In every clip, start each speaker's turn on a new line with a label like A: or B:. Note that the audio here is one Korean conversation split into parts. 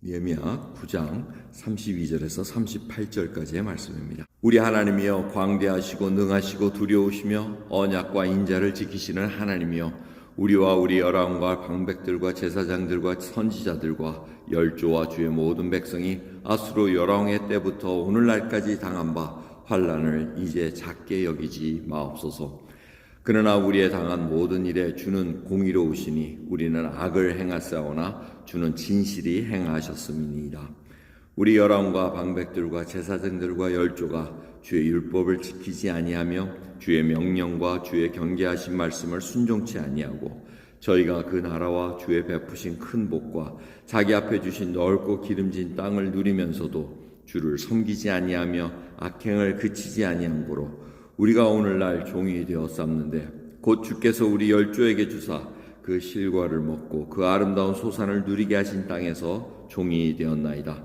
A: 니에미야 9장 32절에서 38절까지의 말씀입니다. 우리 하나님이여 광대하시고 능하시고 두려우시며 언약과 인자를 지키시는 하나님이여 우리와 우리 열왕과 방백들과 제사장들과 선지자들과 열조와 주의 모든 백성이 아수로 열왕의 때부터 오늘날까지 당한 바 환란을 이제 작게 여기지 마옵소서. 그러나 우리의 당한 모든 일에 주는 공의로우시니 우리는 악을 행하사오나 주는 진실이 행하셨음이니이다. 우리 열왕과 방백들과 제사장들과 열조가 주의 율법을 지키지 아니하며 주의 명령과 주의 경계하신 말씀을 순종치 아니하고 저희가 그 나라와 주의 베푸신 큰 복과 자기 앞에 주신 넓고 기름진 땅을 누리면서도 주를 섬기지 아니하며 악행을 그치지 아니함으로 우리가 오늘날 종이 되었었는데 곧 주께서 우리 열조에게 주사 그 실과를 먹고 그 아름다운 소산을 누리게 하신 땅에서 종이 되었나이다.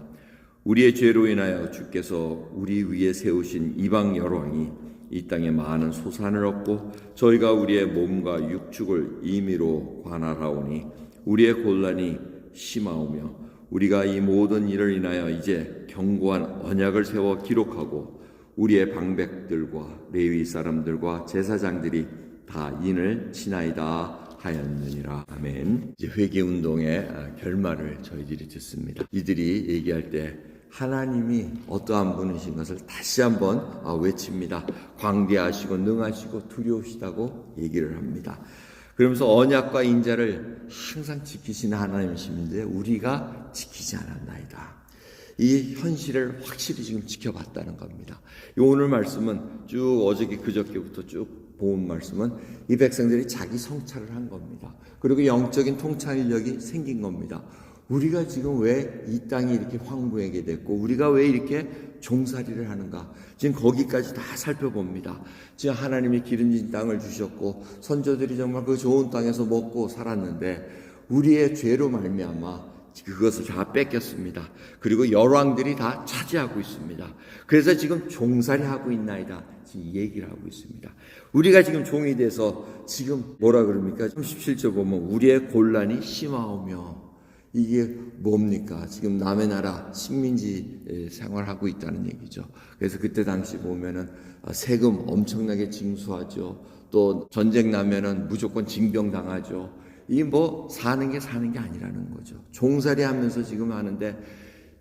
A: 우리의 죄로 인하여 주께서 우리 위에 세우신 이방 열왕이 이 땅에 많은 소산을 얻고 저희가 우리의 몸과 육축을 임의로 관할하오니 우리의 곤란이 심하오며 우리가 이 모든 일을 인하여 이제 견고한 언약을 세워 기록하고 우리의 방백들과 레위 사람들과 제사장들이 다 인을 치나이다 하였느니라. 아멘. 이제 회개 운동의 아, 결말을 저희들이 듣습니다. 이들이 얘기할 때 하나님이 어떠한 분이신 것을 다시 한번 아, 외칩니다. 광대하시고 능하시고 두려우시다고 얘기를 합니다. 그러면서 언약과 인자를 항상 지키시는 하나님이신데 우리가 지키지 않았나이다. 이 현실을 확실히 지금 지켜봤다는 겁니다. 이 오늘 말씀은 쭉 어저께 그저께부터 쭉 본 말씀은 이 백성들이 자기 성찰을 한 겁니다. 그리고 영적인 통찰력이 생긴 겁니다. 우리가 지금 왜 이 땅이 이렇게 황무하게 됐고 우리가 왜 이렇게 종살이를 하는가 지금 거기까지 다 살펴봅니다. 지금 하나님이 기름진 땅을 주셨고 선조들이 정말 그 좋은 땅에서 먹고 살았는데 우리의 죄로 말미암아 그것을 다 뺏겼습니다. 그리고 열왕들이 다 차지하고 있습니다. 그래서 지금 종살이 하고 있나이다. 지금 이 얘기를 하고 있습니다. 우리가 지금 종이 돼서 지금 뭐라 그럽니까? 37절 보면 우리의 곤란이 심하오며 이게 뭡니까? 지금 남의 나라 식민지 생활하고 있다는 얘기죠. 그래서 그때 당시 보면은 세금 엄청나게 징수하죠. 또 전쟁 나면은 무조건 징병 당하죠. 이게 뭐 사는 게 사는 게 아니라는 거죠. 종살이 하면서 지금 하는데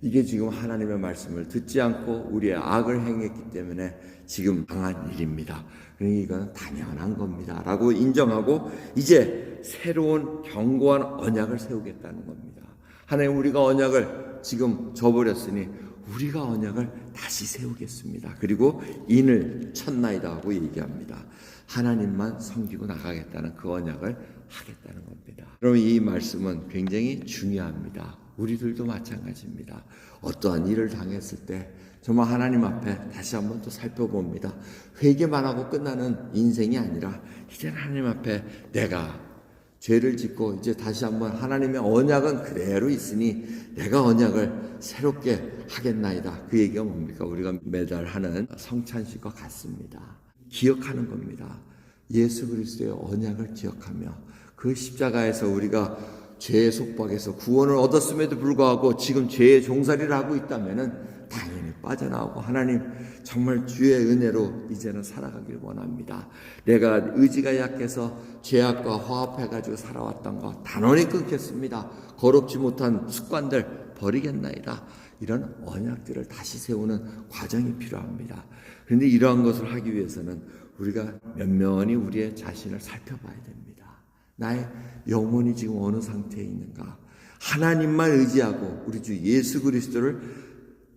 A: 이게 지금 하나님의 말씀을 듣지 않고 우리의 악을 행했기 때문에 지금 당한 일입니다. 그러니 이건 당연한 겁니다. 라고 인정하고 이제 새로운 견고한 언약을 세우겠다는 겁니다. 하나님 우리가 언약을 지금 저버렸으니 우리가 언약을 다시 세우겠습니다. 그리고 인을 쳤나이다 하고 얘기합니다. 하나님만 섬기고 나가겠다는 그 언약을 하겠다는 겁니다. 그럼 이 말씀은 굉장히 중요합니다. 우리들도 마찬가지입니다. 어떠한 일을 당했을 때 정말 하나님 앞에 다시 한번 또 살펴봅니다. 회개만 하고 끝나는 인생이 아니라 이제 하나님 앞에 내가 죄를 짓고 이제 다시 한번 하나님의 언약은 그대로 있으니 내가 언약을 새롭게 하겠나이다. 그 얘기가 뭡니까? 우리가 매달 하는 성찬식과 같습니다. 기억하는 겁니다. 예수 그리스도의 언약을 기억하며 그 십자가에서 우리가 죄의 속박에서 구원을 얻었음에도 불구하고 지금 죄의 종살이를 하고 있다면은 빠져나오고 하나님 정말 주의 은혜로 이제는 살아가길 원합니다. 내가 의지가 약해서 죄악과 화합해 가지고 살아왔던 거 단원히 끊겠습니다. 거룩지 못한 습관들 버리겠나이다. 이런 언약들을 다시 세우는 과정이 필요합니다. 그런데 이러한 것을 하기 위해서는 우리가 면면히 우리의 자신을 살펴봐야 됩니다. 나의 영혼이 지금 어느 상태에 있는가? 하나님만 의지하고 우리 주 예수 그리스도를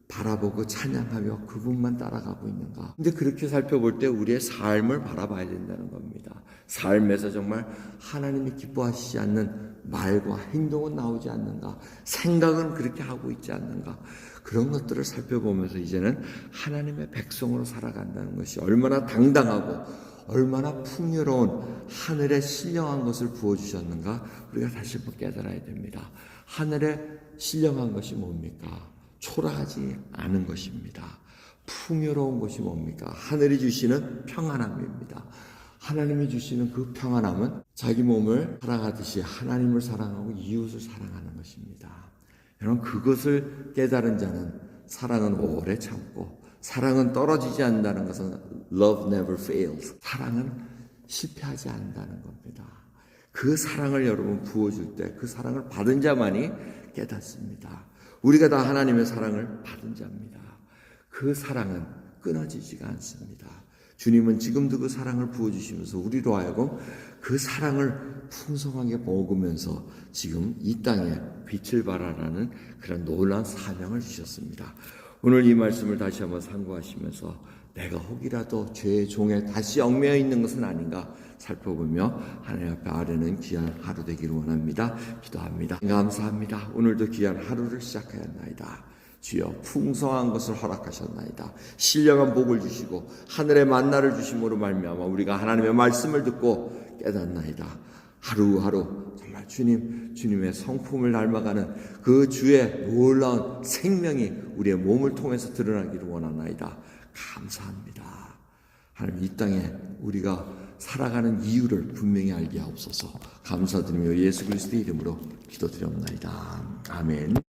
A: 바라보고 찬양하며 그분만 따라가고 있는가? 근데 그렇게 살펴볼 때 우리의 삶을 바라봐야 된다는 겁니다. 삶에서 정말 하나님이 기뻐하시지 않는 말과 행동은 나오지 않는가? 생각은 그렇게 하고 있지 않는가? 그런 것들을 살펴보면서 이제는 하나님의 백성으로 살아간다는 것이 얼마나 당당하고 얼마나 풍요로운 하늘에 신령한 것을 부어주셨는가 우리가 다시 한번 깨달아야 됩니다. 하늘에 신령한 것이 뭡니까? 초라하지 않은 것입니다. 풍요로운 것이 뭡니까? 하늘이 주시는 평안함입니다. 하나님이 주시는 그 평안함은 자기 몸을 사랑하듯이 하나님을 사랑하고 이웃을 사랑하는 것입니다. 여러분 그것을 깨달은 자는 사랑은 오래 참고 사랑은 떨어지지 않는다는 것은 love never fails. 사랑은 실패하지 않는다는 겁니다. 그 사랑을 여러분 부어줄 때 그 사랑을 받은 자만이 깨닫습니다. 우리가 다 하나님의 사랑을 받은 자입니다. 그 사랑은 끊어지지가 않습니다. 주님은 지금도 그 사랑을 부어주시면서 우리로 하여금 그 사랑을 풍성하게 먹으면서 지금 이 땅에 빛을 발하라는 그런 놀라운 사명을 주셨습니다. 오늘 이 말씀을 다시 한번 상고하시면서 내가 혹이라도 죄의 종에 다시 얽매여 있는 것은 아닌가 살펴보며 하나님 앞에 아뢰는 귀한 하루 되기를 원합니다. 기도합니다. 감사합니다. 오늘도 귀한 하루를 시작하였나이다. 주여 풍성한 것을 허락하셨나이다. 신령한 복을 주시고 하늘의 만나를 주심으로 말미암아 우리가 하나님의 말씀을 듣고 깨닫나이다. 하루하루 정말 주님 주님의 성품을 닮아가는 그 주의 놀라운 생명이 우리의 몸을 통해서 드러나기를 원하나이다. 감사합니다. 하나님 이 땅에 우리가 살아가는 이유를 분명히 알게 하옵소서. 감사드리며 예수 그리스도의 이름으로 기도드렸나이다. 아멘.